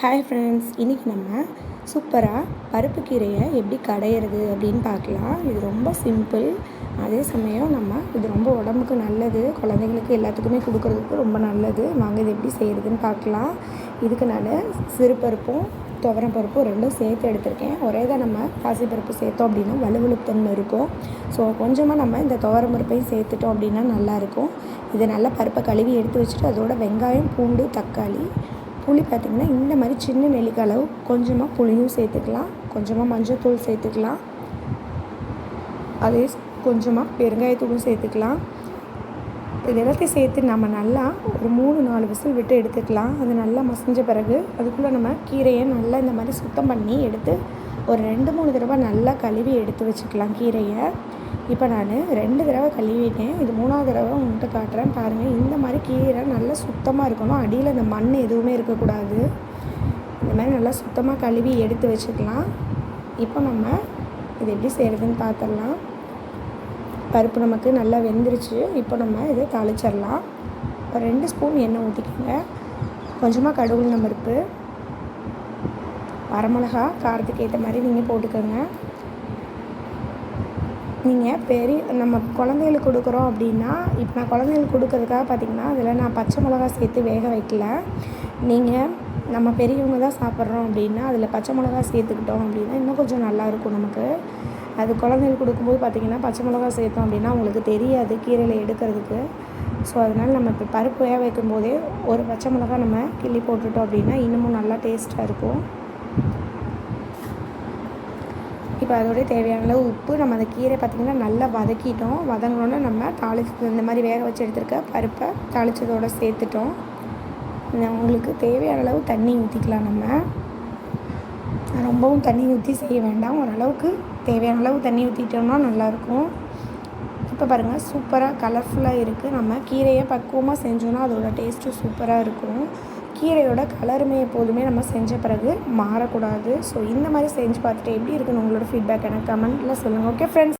Hi friends இன்றைக்கி நம்ம சூப்பராக பருப்பு கீரையை எப்படி கடையிறது அப்படின்னு பார்க்கலாம். இது ரொம்ப சிம்பிள் அதே சமயம் நம்ம இது ரொம்ப உடம்புக்கு நல்லது குழந்தைங்களுக்கு எல்லாத்துக்குமே கொடுக்குறதுக்கு ரொம்ப நல்லது. வாங்க இது எப்படி செய்கிறதுன்னு பார்க்கலாம். இதுக்கு நான் சிறுபருப்பும் துவரம் பருப்பும் ரெண்டும் சேர்த்து எடுத்திருக்கேன். ஒரே தான் நம்ம பாசிப்பருப்பு சேர்த்தோம் அப்படின்னா வலுவழுத்தன்மை இருக்கும். ஸோ கொஞ்சமாக நம்ம இந்த துவரம் பருப்பையும் சேர்த்துட்டோம் அப்படின்னா நல்லாயிருக்கும் இதை நல்லா பருப்பை கழுவி எடுத்து வச்சுட்டு அதோட வெங்காயம் பூண்டு தக்காளி புளி பார்த்திங்கன்னா இந்த மாதிரி சின்ன நெல்லிக்காய் அளவு கொஞ்சமாக புளியும் சேர்த்துக்கலாம். கொஞ்சமாக மஞ்சள் தூள் சேர்த்துக்கலாம். அதே கொஞ்சமாக பெருங்காயத்தூளும் சேர்த்துக்கலாம். இது எல்லாத்தையும் சேர்த்து நம்ம நல்லா ஒரு மூணு நாலு விசில் விட்டு எடுத்துக்கலாம். அது நல்லா மசிஞ்ச பிறகு அதுக்குள்ளே நம்ம கீரையை நல்லா இந்த மாதிரி சுத்தம் பண்ணி எடுத்து ஒரு ரெண்டு மூணு தடவை நல்லா கழுவி எடுத்து வச்சுக்கலாம் கீரையை. இப்போ நான் ரெண்டு தடவை கழுவிட்டேன். இது மூணாவது தடவை உங்கள்கிட்ட காட்டுறேன். பாருங்கள் இந்த மாதிரி கீரை நல்லா சுத்தமாக இருக்கணும். அடியில் இந்த மண் எதுவுமே இருக்கக்கூடாது. இந்த மாதிரி நல்லா சுத்தமாக கழுவி எடுத்து வச்சுக்கலாம். இப்போ நம்ம இது எப்படி செய்கிறதுன்னு பார்த்துடலாம். பருப்பு நமக்கு நல்லா வெந்துருச்சு. இப்போ நம்ம இதை தாளிச்சிடலாம். ஒரு ரெண்டு ஸ்பூன் எண்ணெய் ஊற்றிக்கோங்க கொஞ்சமாக கடுகுள் பருப்பு வரமிளகா காரத்துக்கு ஏற்ற மாதிரி நீங்கள் போட்டுக்கோங்க. நீங்கள் பெரிய நம்ம குழந்தைகளுக்கு கொடுக்குறோம் அப்படின்னா இப்போ நான் குழந்தைகளுக்கு கொடுக்குறதுக்காக பார்த்திங்கன்னா அதில் நான் பச்சை மிளகா சேர்த்து வேக வைக்கல. நீங்கள் நம்ம பெரியவங்க தான் சாப்பிட்றோம் அப்படின்னா அதில் பச்சை மிளகா சேர்த்துக்கிட்டோம் அப்படின்னா இன்னும் கொஞ்சம் நல்லாயிருக்கும் நமக்கு. அது குழந்தைகளுக்கு கொடுக்கும்போது பார்த்திங்கன்னா பச்சை மிளகா சேர்த்தோம் அப்படின்னா அவங்களுக்கு தெரியாது கீரையில் எடுக்கிறதுக்கு. ஸோ அதனால் நம்ம இப்போ பருப்பு வேக வைக்கும்போதே ஒரு பச்சை மிளகா நம்ம கிள்ளி போட்டுட்டோம் அப்படின்னா இன்னமும் நல்லா டேஸ்ட்டாக இருக்கும். இப்போ அதோடய தேவையான அளவு உப்பு. நம்ம அந்த கீரை பார்த்திங்கன்னா நல்லா வதக்கிட்டோம். வதங்கினோன்னே நம்ம தாளிச்சு இந்த மாதிரி வேக வச்சு எடுத்துருக்க பருப்பை தாளித்ததோடு சேர்த்துட்டோம். உங்களுக்கு தேவையான அளவு தண்ணி ஊற்றிக்கலாம் நம்ம. ரொம்பவும் தண்ணி ஊற்றி செய்ய வேண்டாம். ஓரளவுக்கு தேவையான அளவு தண்ணி ஊற்றிட்டோம்னா நல்லாயிருக்கும். இப்போ பாருங்கள் சூப்பராக கலர்ஃபுல்லாக இருக்குது நம்ம கீரையை பக்குவமாக செஞ்சோன்னா அதோடய டேஸ்ட்டும் சூப்பராக இருக்கும். கீரையோட கலருமே எப்போதுமே நம்ம செஞ்ச பிறகு மாறக்கூடாது. ஸோ இந்த மாதிரி செஞ்சு பார்த்துட்டு எப்படி இருக்குன்னு உங்களோட ஃபீட்பேக் எனக்கு கமெண்ட்டில் சொல்லுங்கள் ஓகே ஃப்ரெண்ட்ஸ்